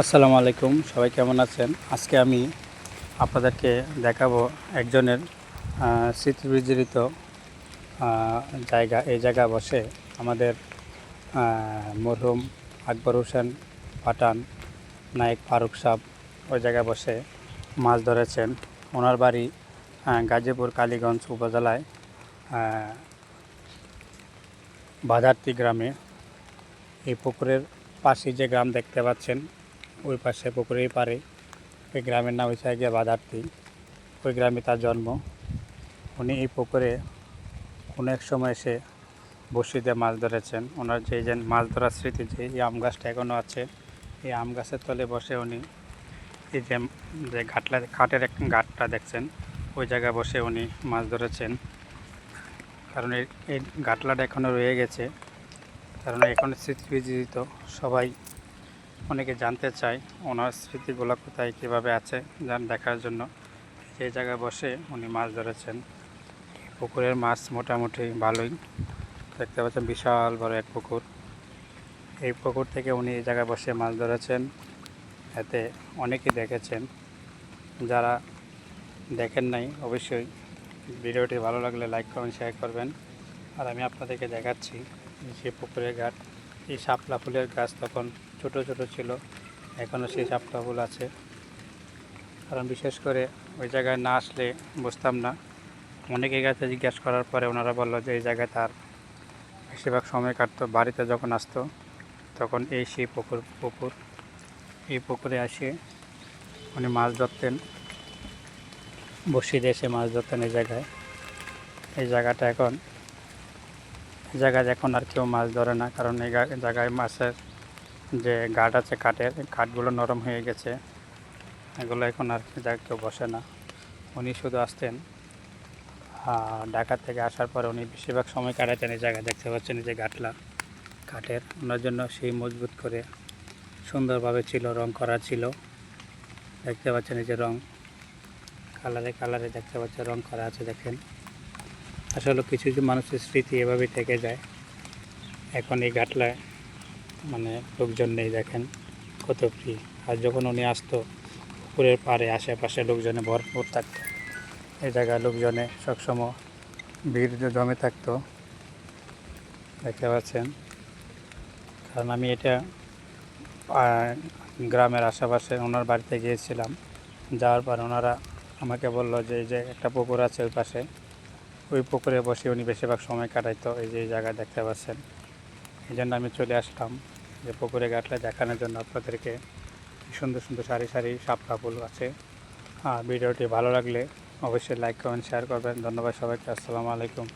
আসসালামু আলাইকুম, সবাই কেমন আছেন? আজকে আমি আপনাদেরকে দেখাবো একজনের স্মৃতিবিজড়িত জায়গা। এই জায়গা বসে আমাদের মরহুম আকবর হোসেন পাঠান, নায়ক ফারুক সাহ ওই জায়গায় বসে মাছ ধরেছেন। ওনার বাড়ি গাজীপুর কালীগঞ্জ উপজেলায় বাধারটি গ্রামে। এই পুকুরের পাশে যে গ্রাম দেখতে পাচ্ছেন ওই পাশে পুকুরের পারে ওই গ্রামের নাম হচ্ছে গিয়ে বাধারটি ওই গ্রামে তার জন্ম। উনি এই পুকুরে কোনো এক সময় এসে বসিতে মাছ ধরেছেন। ওনার যে যে মাছ ধরার স্মৃতি, যে এই আম গাছটা এখনও আছে, এই আম গাছের তলে বসে উনি এই যে যে ঘাটলা ঘাটের এক ঘাটটা দেখছেন, ওই জায়গায় বসে উনি মাছ ধরেছেন। কারণ এই ঘাটলাটা এখনও রয়ে গেছে। কারণ এখন স্মৃতি বিজড়িত সবাই অনেকে জানতে চায় ওনার স্মৃতিগুলো কোথায়, কীভাবে আছে, যান দেখার জন্য। সেই জায়গায় বসে উনি মাছ ধরেছেন। পুকুরের মাছ মোটামুটি ভালোই। দেখতে পাচ্ছেন বিশাল বড় এক পুকুর। এই পুকুর থেকে উনি এই জায়গায় বসে মাছ ধরেছেন। এতে অনেকেই দেখেছেন। যারা দেখেন নাই, অবশ্যই ভিডিওটি ভালো লাগলে লাইক, কমেন্ট শেয়ার করবেন। আর আমি আপনাদেরকে দেখাচ্ছি যে পুকুরের ঘাট। এই শাপলা ফুলের গাছ তখন ছোট ছোট ছিল। এখনও সেই শাপলা ফুল আছে। কারণ বিশেষ করে ওই জায়গায় না আসলে বুঝতাম না। অনেকে কাছে জিজ্ঞেস করার পরে ওনারা বলল যে, এই জায়গায় তার বেশিরভাগ সময় কাটতো, বাড়িতে যখন আসতো, তখন এই সেই পুকুর পুকুর। এই পুকুরে আসে উনি মাছ ধরতেন, বসিয়ে এসে মাছ ধরতেন এই জায়গায়। এই জায়গাটা এখন জায়গায় এখন আর কেউ মাছ ধরে না, কারণ এই জায়গায় মাছের যে ঘাট আছে কাঠের ঘাটগুলো নরম হয়ে গেছে। এগুলো এখন আর জায়গায় কেউ বসে না। উনি শুধু আসতেন। ঢাকা থেকে আসার পরে উনি বেশিরভাগ সময় কাটাতেন এই জায়গায়, দেখতে পাচ্ছেন যে ঘাটলা কাঠের। ওনার জন্য সেই মজবুত করে সুন্দরভাবে ছিল, রং করা ছিল। দেখতে পাচ্ছেন এই যে রং। কালারে কালারে দেখতে পাচ্ছেন রং করা আছে, দেখেন। আসলে কিছু কিছু মানুষের স্মৃতি এভাবেই থেকে যায়। এখন এই ঘাটলায় মানে লোকজন নেই দেখেন, কত ফ্রি আর যখন উনি আসতো, পুকুরের পাড়ে, আশেপাশে লোকজনে ভরপুর থাকতো। এই জায়গায় লোকজনে সবসময় ভিড় জমে থাকতো, দেখতে পাচ্ছেন। কারণ আমি এটা গ্রামের আশেপাশে ওনার বাড়িতে গিয়েছিলাম। যাওয়ার পর ওনারা আমাকে বলল যে, এই যে একটা পুকুর আছে ওই পাশে ওই পুকুরে বসে উনি বেশিরভাগ সময় কাটাইতো, এই যে জায়গা দেখতে পাচ্ছেন। এই জন্য আমি চলে আসলাম যে পুকুরে গাটলে দেখানোর জন্য আপনাদেরকে। সুন্দর সুন্দর সারি সারি শাপলা ফুল আছে। আর ভিডিওটি ভালো লাগলে অবশ্যই লাইক কমেন্ট শেয়ার করবেন। ধন্যবাদ সবাইকে। আসসালামু আলাইকুম।